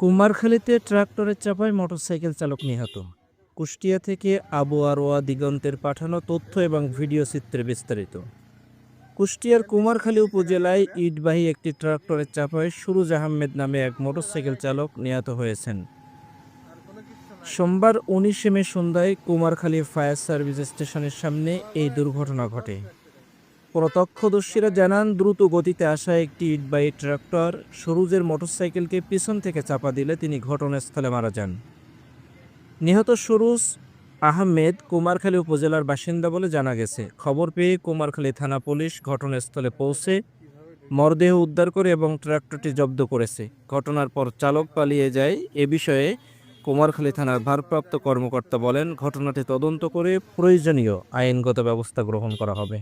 কুমারখালীতে ট্রাক্টরের চাপায় মোটরসাইকেল চালক নিহত। কুষ্টিয়া থেকে আবু আরোয়া দিগন্তের পাঠানো তথ্য এবং ভিডিও চিত্রে বিস্তারিত। কুষ্টিয়ার কুমারখালী উপজেলায় ইটবাহী একটি ট্রাক্টরের চাপায় সুরুজ আহমেদ নামে এক মোটরসাইকেল চালক নিহত হয়েছেন। সোমবার উনিশে মে সন্ধ্যায় কুমারখালী ফায়ার সার্ভিস স্টেশনের সামনে এই দুর্ঘটনা ঘটে। প্রত্যক্ষদর্শীরা জানান, দ্রুত গতিতে আসা একটি ইটবাহী ট্রাক্টর সরুজের মোটরসাইকেলকে পিছন থেকে চাপা দিলে তিনি ঘটনাস্থলে মারা যান। নিহত সরুজ আহমেদ কুমারখালী উপজেলার বাসিন্দা বলে জানা গেছে। খবর পেয়ে কুমারখালী থানা পুলিশ ঘটনাস্থলে পৌঁছে মরদেহ উদ্ধার করে এবং ট্রাক্টরটি জব্দ করেছে। ঘটনার পর চালক পালিয়ে যায়। এ বিষয়ে কুমারখালী থানার ভারপ্রাপ্ত কর্মকর্তা বলেন, ঘটনাটি তদন্ত করে প্রয়োজনীয় আইনগত ব্যবস্থা গ্রহণ করা হবে।